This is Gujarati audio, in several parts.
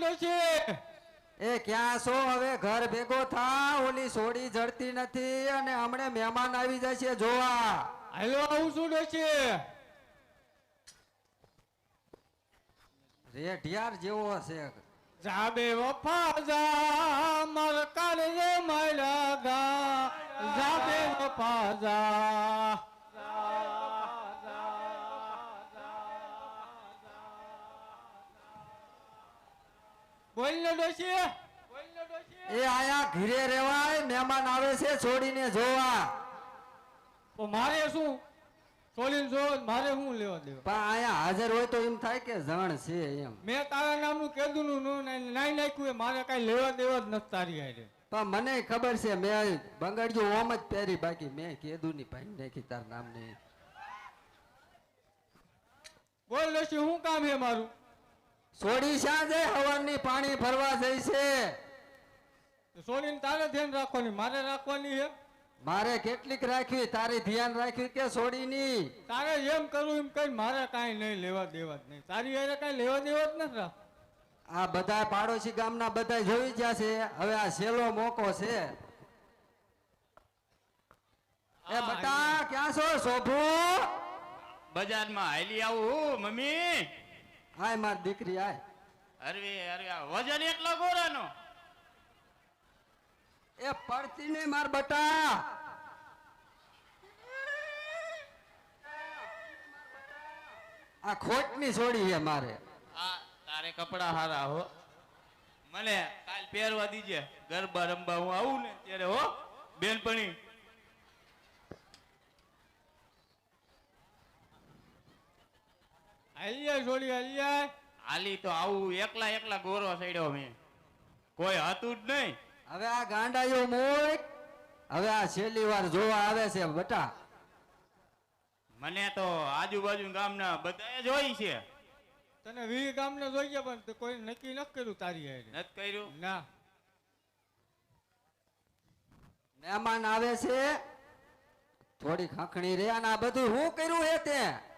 બોલ છે. એ ક્યાં છો? હવે ઘર ભેગો થા ઓલી સોડી જડતી નથી અને હમણે મહેમાન આવી જશે જોવા. હેલો આવું છું? ડોશી રેઢિયાર જેવો હશે. જાબે વફા જા મર કરજે મારા ગા. જાબે વફા બોલ ડોશી એ આયા ઘીરે રહેવાય મહેમાન આવે છે છોડીને જોવા. તો મારે શું? છોડીને જો મારે શું લેવા દેવા? પણ આયા હાજર હોય તો એમ થાય કે જણ છે એમ. મેં તારા નામનું કીધું નું નાઈ નાખ્યું એ મારે કઈ લેવા દેવા જ નથી તારી હારે. પણ મને ખબર છે મેં બંગાળ્યું ઓમ જ પહેરી બાકી મેં કેદું ની ભાઈ નાખી તાર નામ નહીં બોલ શું કામ હે મારું? સોડી શા છે હવનની પાણી ફરવા જઈ છે. સોડી તારે ધ્યાન રાખવાની મારે રાખવાની છે? મારે કેટલીક રાખવી તારી ધ્યાન રાખવી કે સોડીની? તારે એમ કરવું એમ કઈ મારે કાંઈ નહીં લેવા દેવા જ નહીં. તારી હારે કાંઈ લેવા દેવા જ નથી આ બધા પાડોશી ગામના બધા જોઈ ગયા છે હવે આ સેલો મોકો છે. એ બટા ક્યાં છો શોભુ? બજારમાં હાલી આવું મમ્મી. આય માર દીકરી આય અરે અરે આ વજન એટલો ગોરાનો. એ પડતી નહીં માર બટા. આ ખોટની છોડી છે મારે. આ તારે કપડા હારા હો. મને કાલ પહેરવા દીજે. ગરબા રમવા હું આવું ને ત્યારે હો બેનપણી. હાલ્યા છોડી હાલ્યા. હાલી તો આવું એકલા એકલા ગોરો સડ્યો મેં. કોઈ હતું જ નહીં. હવે આ ગાંડાયો મોય હવે આ છેલ્લી વાર જોવા આવે છે બટા. મને તો આજુબાજુ ગામના બધાએ જોઈ છે. તને વી ગામને જોઈએ પણ કોઈ નક્કી નથી કર્યું તારી હારે. નથી કર્યું? ના. મહેમાન આવે છે થોડી ખાખણી રે અને આ બધું હું કર્યું હે તે?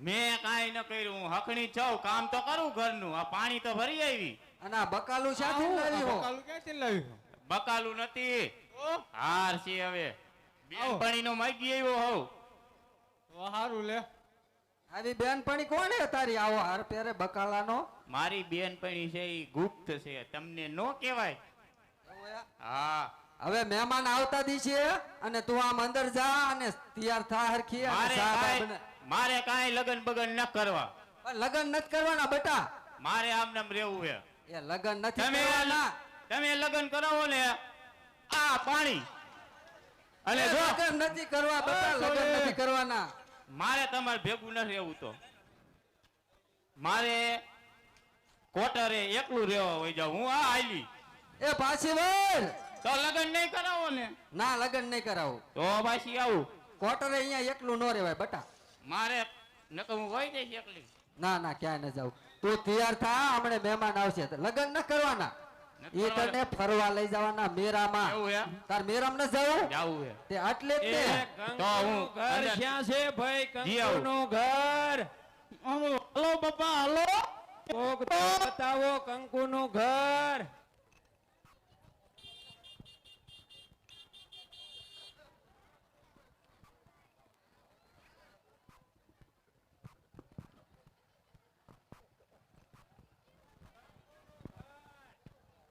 મેં કાંઈ ન કર્યું. હું હકણી છઉં કામ તો કરું ઘરનું. આ પાણી તો ભરી આવી. અને આ બકાલું શાથી લાવી હો બકાલું ક્યાંથી લાવ્યું? બકાલું નથી. હાર છે હવે. બેનપણીનો માગી આવ્યો હોવ તો હારું લે. આવી બેનપણી કોણ હે તારી? આવો હાર પેરે બકાલાનો. મારી બેનપણી છે એ ગુપ્ત છે. તમને નો કહેવાય. હા. હવે મહેમાન આવતા દી છે અને તું આમ અંદર જા અને તૈયાર થા હરખી મારે કાંઈ લગન બગન ન કરવા. લગન નથી કરવાના બેટા. મારે આમ નામ રહેવું છે. એ લગન નથી તમે કરવાના. તમે લગન કરાવો ને આ પાણી. અને જો લગન નથી કરવા બેટા લગન નથી કરવાના. મારે તમારે ભેગું ન રહેવું તો. મારે કોટરે એકલું રહેવા હોય જાવ હું આ હાલી એ પાછી વળ તો લગન નહીં કરાવો ને. ના લગન નહીં કરાવું. તો પાછી આવું. કોટરે અહીંયા એકલું નો રહેવાય બેટા. મારે નકર હોય ને એકલી. ના ના ક્યાંય ન જાવ તું તૈયાર થા હમણે મહેમાન આવશે. લગન ન કરવાના. એ તને ફરવા લઈ જવાના મેરામાં. તાર મેરામ ન જાવ જાવું હે. તે આટલે જ તે તો હું ઘર ક્યાં છે ભાઈ? કંકુનું ઘર. હલો બાપા હલો. કોક તો બતાવો કંકુનું ઘર.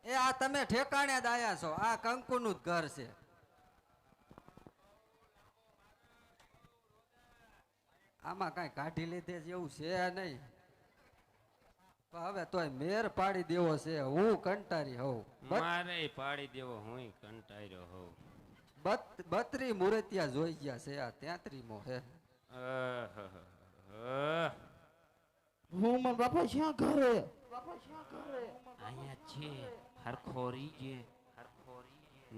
એ આ તમે ઠેકાણે જ આયા છો. આ કંકુનું જ ઘર છે. આમાં કઈ કાઢી લીધે એવું છે નહીં. હવે તોય મેર પાડી દેવો છે. હું કંટારી હોઉં. મારે પાડી દેવો હું કંટાળ્યો હોઉં. બત- બત્રી મુરતિયા જોઈ ગયા છે. આ ત્યાંત્રી મો હે હું મારા બાપા શ્યાં ઘરે? અહીંયા છે. હરખો જે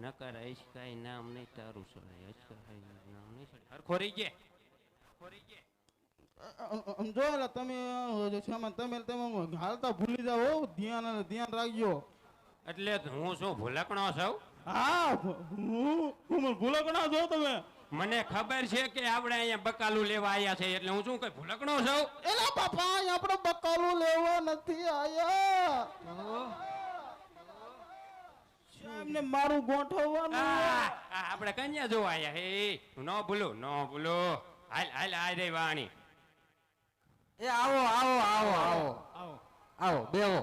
નકર કાંઈ નામ નહીં તારું સડાય આઈશ કાંઈ નામ નહીં સડાય હરખો જે સમજો એટલે તમે શ્યામા, તમે તમે હાલતા ભૂલી જાઓ ધ્યાન અને ધ્યાન રાખજો. એટલે હું શું ભૂલકણો છું? હા હું હું ભૂલકણા છો તમે? મને ખબર છે કે આપણે અહીંયા બકાલું લેવા આવ્યા છે એટલે હું શું કઈ ભૂલકણો છું? એલા બાપા આપણે બકાલું લેવા નથી આયા. શ્યામ ને મારું ગોઠવવાનું આપણે કન્યા જોવા આયા. હે ન ભૂલો ન ભૂલો. હાલ હાલ આ રે વાણી. એ આવો આવો આવો આવો. આવો. આવો બેહો.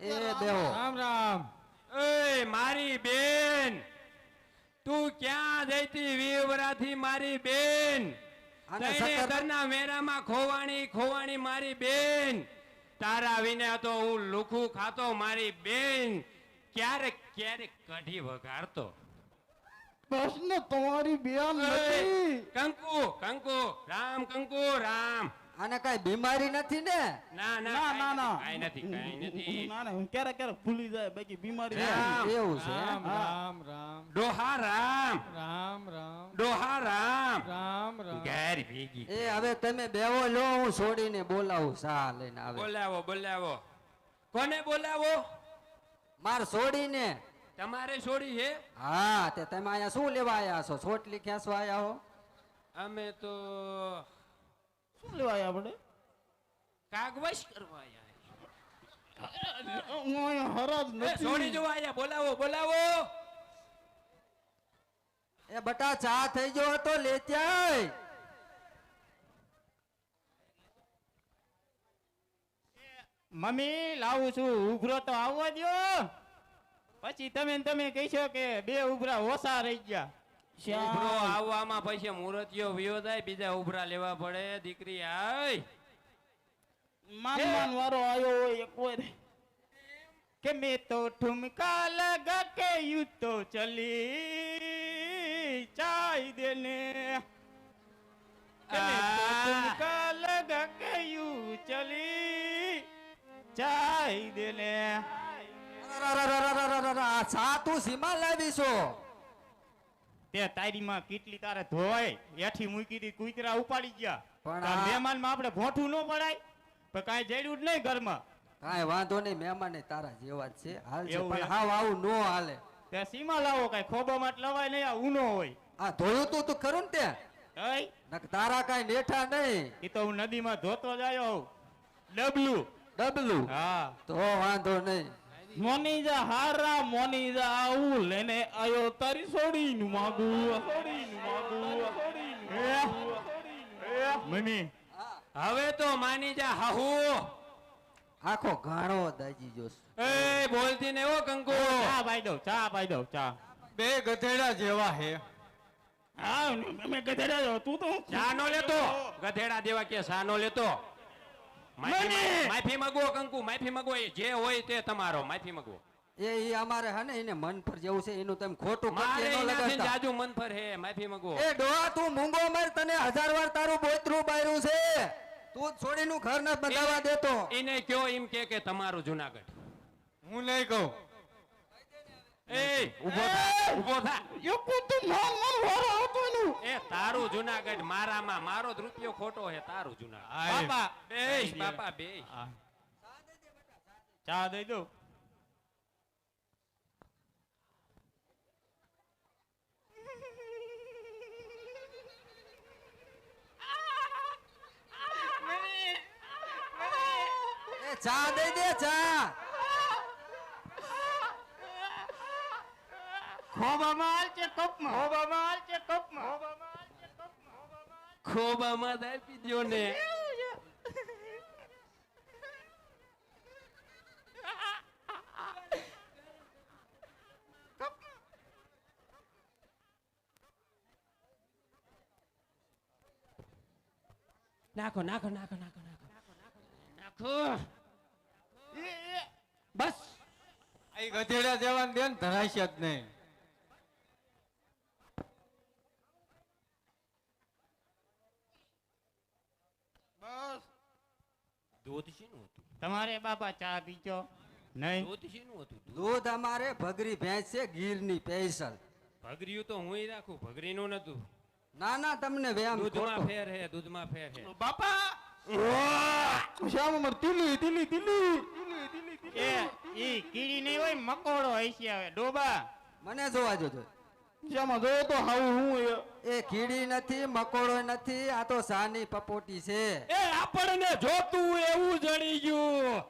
એ બેવો રામ. રામ એ મારી બેન. તું ક્યાં જઈતી વીવરાથી મારી બેન? ઘરના મેરામાં ખોવાણી ખોવાણી મારી બેન. તારા વિને તો હું લુખું ખાતો મારી બેન. ક્યારેક ક્યારેક કઢી વગાડતો પ્રશ્ન તમારી બેન નથી. કંકુ કંકુ રામ કંકુ રામ. આને કઈ બીમારી નથી ને? ના ના ના ના ના કાંઈ નથી કઈ નથી. ના ના હું ક્યારેક ક્યારેક ભૂલી જાય બાકી બીમારી એવું છે? રામ રામ રામ. ડોહા રામ. રામ રામ. ડોહા રામ. રામ રામ. ઘેર ભીગી. એ હવે તમે બેવો લો હું છોડીને બોલાવું. સા લઈને આવે. બોલાવો બોલાવો. કોને બોલાવો? માર છોડીને. તમારે છોડી છે? હા તે તમે અહીંયા શું લેવા આવ્યા છો? છોટલી ખેંચવા આયા હો? અમે તો શું લેવાય આપણે? કાગવશ કરવા આવ્યા હરાજ છોડી જોવા આયા. બોલાવો બોલાવો. એ બટા ચા થઈ ગયો હતો લેત્યાય મમ્મી લાવું છું. ઉભરો તો આવવા દ્યો. પછી તમે તમે કહેશો કે બે ઉભરા ઓછા રહી ગયા. ઉભરો આવવામાં પછી મુહૂર્તિયો વિયો જાય બીજા ઉભરા લેવા પડે. દીકરી આય. મામાન માન વારો આવ્યો હોય એક વાર કે મેં તો ઠુમકા લગા કે યુ તો ચલી ચાઈ દેને. ચાઈ દેલે. સાતું સીમા લાવી છો તે તારીમાં કેટલી તારે ધોવાય એઠી મૂકી દી કુતરા ઉપાડી ગયા. પણ મહેમાનમાં આપણે ભોઠું ન પડાય પણ કાંઈ જડ્યું જ નહીં ઘરમાં. કાંઈ વાંધો નહીં મહેમાન તારા જેવા છે. હાલ છે પણ હાવ આવું નો હાલે. તે સીમા લાવો કાંઈ ખોબામાં લવાય નહીં આ ઊનો હોય. આ ધોયું તું તું ખરું ને તે? તારા કાંઈ નેઠા નહીં. એ તો હું નદીમાં ધોતો જાયો ડબલું. ડબલું. હા. તો વાંધો નહીં. મોનીજા હારા મોનીજા આવું લેને આયો તારી છોડીનું નું માગુ માગું. મમ્મી. હવે તો માની જા હાહુ. આખો ઘાણો દાજી જોશ. એ બોલતી ને ઓ કંકુ ચા પાઈ દઉં ચા પાઈ દઉં ચા. બે ગધેડા જેવા હે. હા મેં ગધેડા તું તો સાનો લેતો. ગધેડા દેવા કે સાનો લેતો. મને! માફી માંગવો કંકુ માફી માંગવો જે હોય તે તમારો માફી માંગવો એ ઈ અમારે હે ને એને મન પર જેવું છે એનું તમે ખોટું મારે એનાથી જાજુ મન પર હે માફી માંગો. એ ડોહા તું મૂંગો માર તને હજાર વાર તારું બોતરું બાયરું છે. તું છોડીનું ઘર ન બતાવા દેતો. એને કયો એમ કે કે તમારું જુનાગઢ. હું નહીં કહું. એ ઊભો થા ઊભો થા. એકું તું માન માન વારો આવતો એનું. એ તારું જુનાગઢ મારામાં મારો જ રૂપિયો ખોટો હે તારું જુનાગઢ. બાપા બેસ બાપા બેસ. ચા દઈ દઉં. ચા દઈ દે ચા. ખોબામાં હાલ છે કપમાં ખોબામાં હાલ છે કપમાં ખોબામાં જ આપી દ્યો ને નાખો નાખો નાખો નાખો નાખો નાખો બસ આ ગધેડા જેવા ને બેન ધરાશે જ નહીં દૂધ શીનું હતું? તમારે બાપા ચા પીજો. નહીં? દૂધ શીનું હતું? દૂધ? અમારે ભગરી ભેંસ છે ગીરની પેસલ ભગરીયું તો હું રાખું ભગરીનું નતું. ના ના તમને વેમ દૂધમાં ફેર હે દૂધમાં ફેર હે. બાપા! શ્યામ અમાર તિલી તિલી તિલી તીલી તીલી તીલી એ ઈ કીડી નહીં હોય મકોડો હશે આવે ડોબા. મને જોવા જોજો. શ્યામ જોયો તો હાવ હું એ? એ કીડી નથી મકોડો નથી આ તો સાની પપોટી છે. એ આપણને જોતું એવું જણી ગયું.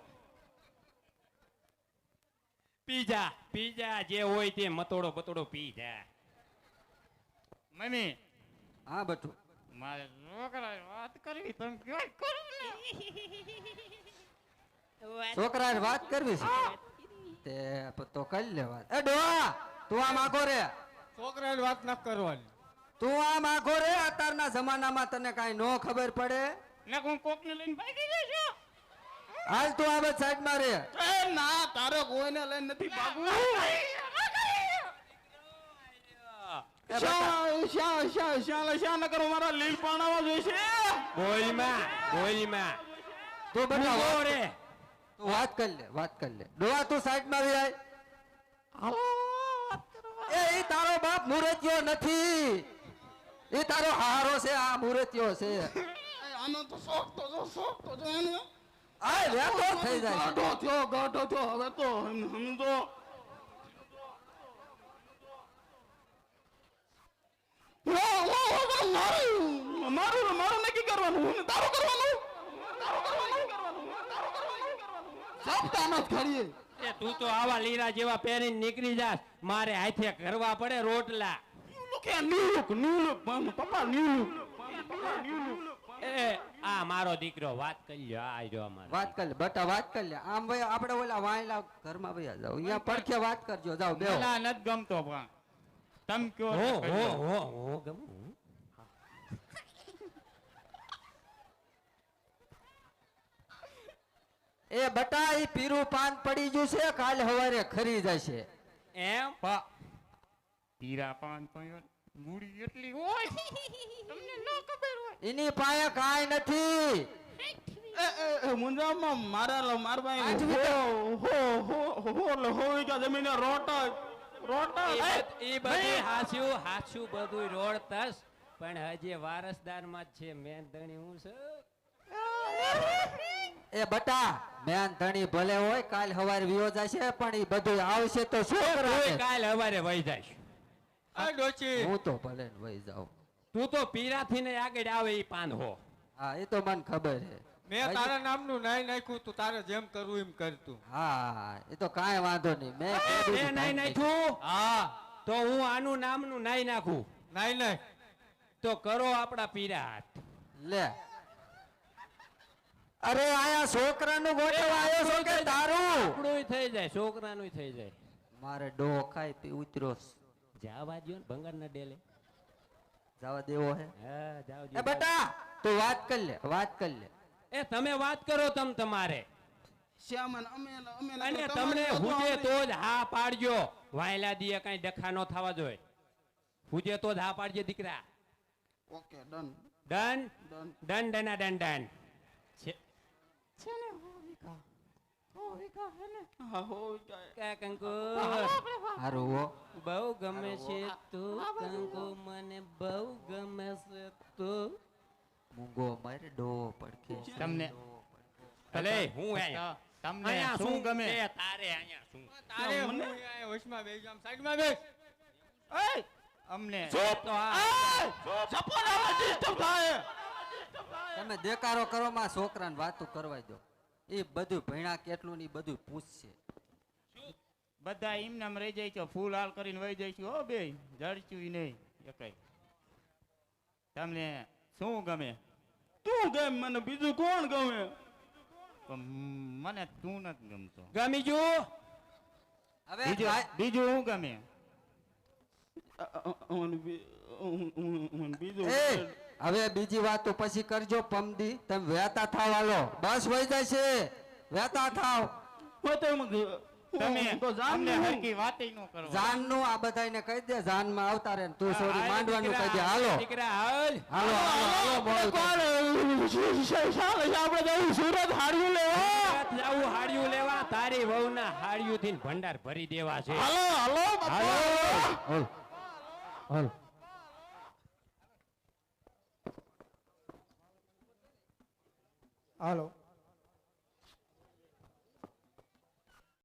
પીજા પીજા જે હોય તે મતોડો બતોડો પી જા. મમ્મી. હા બટુ. મારે છોકરાએ વાત કરવી તમે કયો કરું ને. વાત કરવી છે? તે તો કરી લેવા. એ ડોહા તું આમ આખો રે. છોકરાને વાત ન કરવાની. તું આમ આખો રે અત્યારના જમાનામાં તને કાંઈ નો ખબર પડે? ને હું કોકને લઈને ભાગી જઈશ હાલ તું આવે સાઈડમાં રે. એ ના તારો કોઈને લઈને નથી ભાગવું. ન કરો મારા લીલ પાણાવા જોઈશે. તું વાત- રે. તું વાત કરી લે વાત કરી લે. ડોહા તું સાઈડમાં રે એ તારો બાપ મુરતિયો નથી. એ તારો હારો છે આ મુરતિયો છે. આનો તો શોખ તો જો શોખ તો જો એને આ વેતો થઈ જાય. ગાઢો થયો ગાઢો થયો. હવે તો હમ- હમ તો વાહ, વાહ, વાહ, વાહ, મારું મારું નક્કી કરવાનું? તારું કરવાનું? તારું કરવાનું તારું કરવાનું સપ્તાહ નથી ખરીએ તું તો આવા લીરા જેવા પહેરીને નીકળી જાસ મારે હાથે કરવા પડે રોટલા. એ આ મારો દીકરો વાત કરી લ્યો આ જો અમારો. વાત કરી લે બટા વાત કરી લે. આમ ભાઈ આપણે ઓલા વાયલા ઘરમાં ભૈયા જાવ અહીંયા પડખે વાત કરજો જાવ બેહો. ના નથી ગમતો પણ. તમે કયો હો. હો હો ગમું. એ બટા એ પીરું પાન પડી ગયું છે કાલ હવારે ખરી જશે. એમ? પા પીરા પાન પયો મૂડી એટલી હોય. તમને ન ખબર હોય. એની પાસે કાઈ નથી. એ, એ, એ, મુંજામાં મારા લ- માર પાસે આઠ હો, હો, હો, હો, વીઘા જમીને રોટા રોટા એ, બધી હાસ્યું હાસ્યું બધું રોડ તસ પણ હજી વારસદારમાં જ છે મેં ધણી હું છું એ બટા મેન ધણી ભલે હોય કાલ હવારે વિયો જશે પણ એ બધું આવશે તો શું તોય કરે કાલ હવારે વહી જાય આ ડોચી. હું તો ભલે વહી જાઉં. તું તો પીરાથી ને આગળ આવે ઈ પાન હો. હા એ તો મને ખબર છે. મેં તારા નામનું નાઈ નાખ્યું તું તારે જેમ કરવું એમ કરતું હા એ તો કાંઈ વાંધો નહીં. મેં મેં કાંઈ નાખ્યું? હા. તો હું આનું નામનું નાઈ નાખું? નાઈ નાખ. તો કરો આપણા પીરા હાથ. લે. અરે આયા છોકરાનું ગોઠવા આવ્યો છો કે તારું? આપણું થઈ જાય છોકરાનું થઈ જાય. મારે ડો ખાય પી ઉતરો જાવા દ્યો ને ભંગારના ડેલે. જાવા દેવો હે? હા જાવ એ બેટા તું વાત કર લે વાત કર લે. એ તમે વાત કરો તમ તમારે. શ્યામન અમે અમે અને તમને હુજે તો જ હા પાડજો. વાયલા દીએ કઈ ડખા ન થવા જોઈએ. હુજે તો જ હા પાડજે દીકરા. Okay done. Done? Done. Done ડના done done. છે હા હો કે કંકુ હારું હો. બહુ ગમે છે તું કંકુ મને બહુ ગમે છે તું. મૂંગો મારે ડો પડખે. તમને ભલે. હું અહીંયા? તમને શું ગમે? તારે અહીંયા શું? તારે હું અહીંયા હોશમાં બેસ જાઉં. સાઈડમાં બેસ. એય! અમને. તો આ સપોર્ટ સપોરા disturb થાય તમે દેકારો કરો માં છોકરાને વાતું કરવા દો એ બધું ભણ્યા કેટલું ને બધું પૂછશે બધા એમનામ રહી જાય છે ફૂલ હાલ કરીને વહી જાય છે હો બે જડચું નહીં એકાઈ તમને શું ગમે તું ગમે મને બીજું કોણ ગમે મને તું નથી ગમતો ગમી જુ હવે બીજું હું શું ગમે બીજું હવે બીજી વાત તો પછી કરજો પમદી તમે વહેતા થાવ હાલો. બસ વહી જશે. વહેતા થાવ. હોય તો એમાં ગ- તમે તો અમને હરકી વાતે ન કરો. જાનનું આ બધાને કહી દે જાનમાં આવતા રહે તું સોરી માંડવાનું કહી દે. હાલો. દીકરા હાલ. હાલો હાલો હાલો મોડું થાય. કોણ શ- શ- શાલે છે આપણે જવું સુરત હાડ્યું લેવા. જાવું હાડિયું લેવા. તારી વહુના હાડિયું થી ભંડાર ભરી દેવા છે. હાલો હાલો બાપા. હાલ. હાલ. હાલો